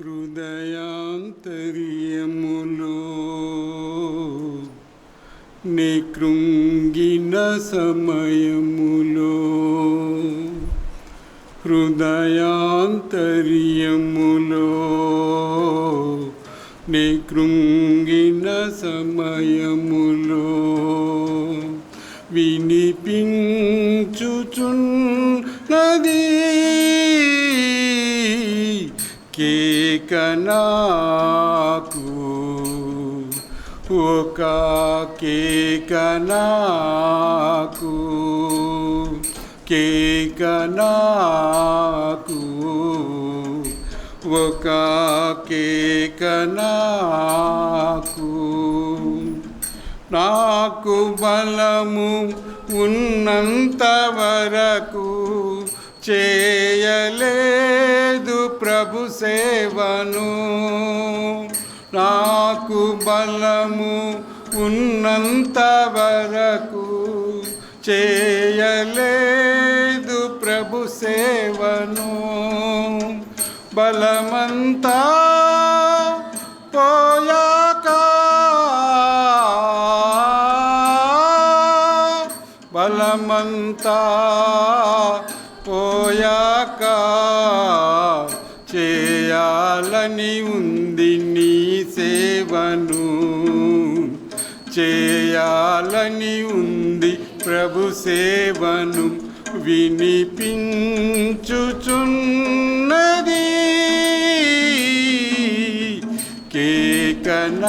హృదయాంతర్యములో నీ కృంగిన సమయములో హృదయాంతర్యములో నికృంగిన సమయములో వినిపించుచున్నది. కేకనాకు ఒక కేకనాకు కేకనాకు ఒక కేకనాకు నాకు బలము ఉన్నంత వరకు చేయలేదు ప్రభు సేవను. నాకు బలము ఉన్నంత వరకు చేయలేదు ప్రభు సేవను. బలమంతా పోయాక బలమంతా పోయాక చేయాలని ఉంది నీ సేవను. చేయాలని ఉంది ప్రభు సేవను వినిపించుచున్నది. కేకనాకు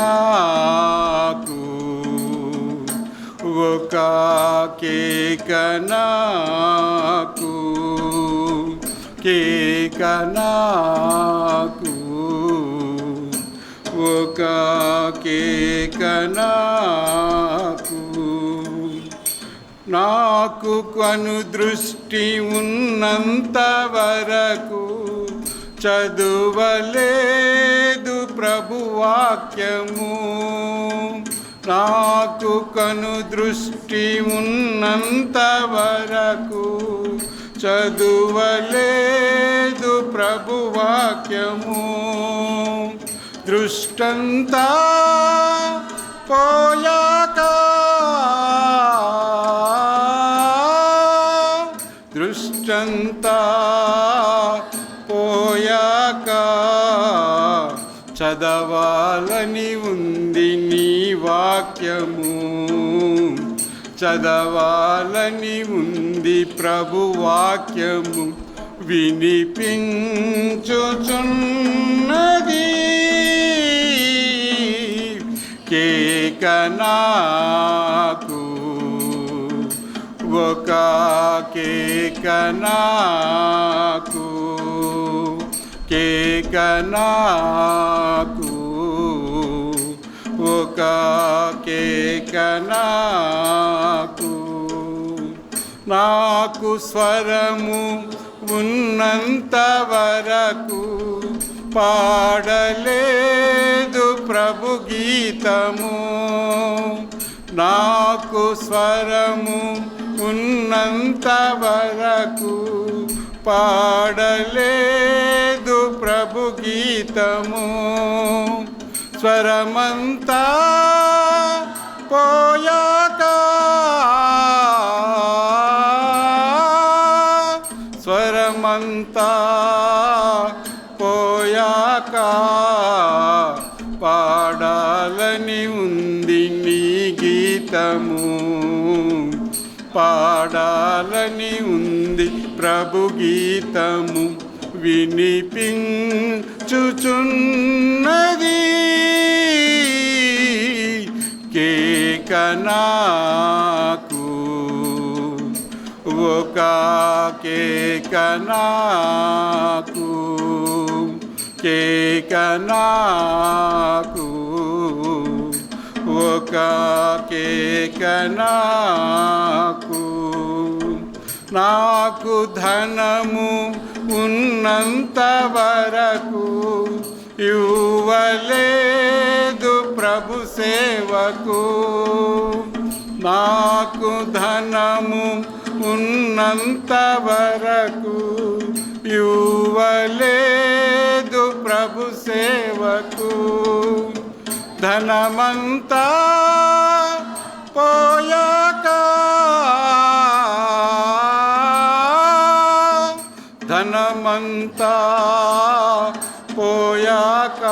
ఒక కేకనాకు కేకనాకు ఒక కేకనాకు. నాకు కను దృష్టి ఉన్నంత వరకు చదువలేదు ప్రభువాక్యము. నాకు కను దృష్టి ఉన్నంత వరకు చదువలేదు ప్రభువాక్యము. దృష్టంతా పోయాక దృష్టంతా పోయాక చదవాలని ఉంది నీ వాక్యము. చదవాలని ఉంది ప్రభు వాక్యము. వినిపించుచున్నది. కేకనాకు ఒక కేకనాకు కేకనాకు నాకు నాకు స్వరము ఉన్నంత వరకు పాడలేదు ప్రభు గీతము. నాకు స్వరము ఉన్నంత వరకు పాడలేదు ప్రభు గీతము. స్వరమంతా పోయాక స్వరమంతా పోయాక పాడాలని ఉంది నీ గీతము. పాడాలని ఉంది ప్రభు గీతము. వినిపించుచున్నది కేకనాకు ఒక కేకనాకు కేకనాకు ఒక కేకనాకు నాకు ధనము ఉన్నంత వరకు ఇవ్వలేదు ప్రభు సేవకు. నాకు ధనము ఉన్నంత వరకు ఇవ్వలేదు ప్రభు సేవకు. ధనమంతా పోయాక ధనమంతా పోయాక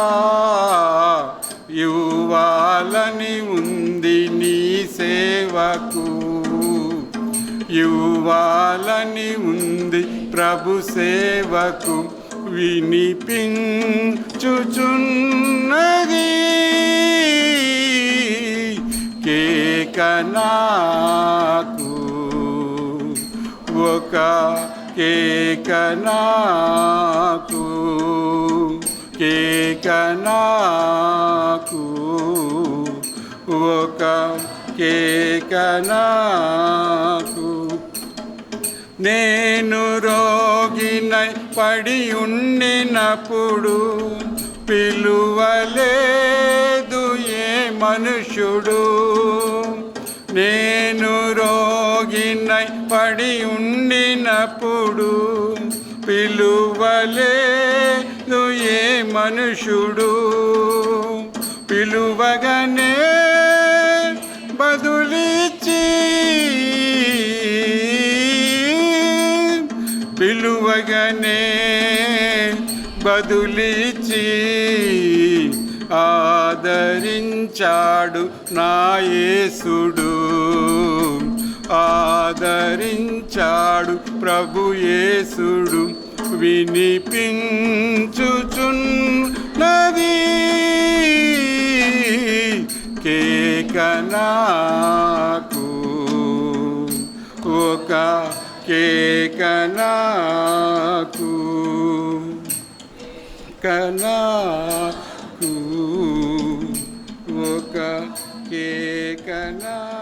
ఇవ్వాలని ఉంది నీ సేవకు. ఇవ్వాలని ఉంది ప్రభు సేవకు వినిపించుచున్నది. కేకనాకు ఒక కేకనాకు కేకనాకు ఒక కేకనాకు. నేను రోగినై పడి ఉండినప్పుడు పిలువలేదు ఏ మనుషుడు. నేను రోగినై పడి ఉండినప్పుడు పిలువలే మనుషుడు పిలువగానే బదులిచ్చి పిలువగానే బదులిచ్చి ఆదరించాడు నాయసుడు ఆదరించాడు ప్రభుయేసుడు వినిపించుచున్నది. కేకనాకు ఒక కేకనాకు కనాకు ఒక కేకనా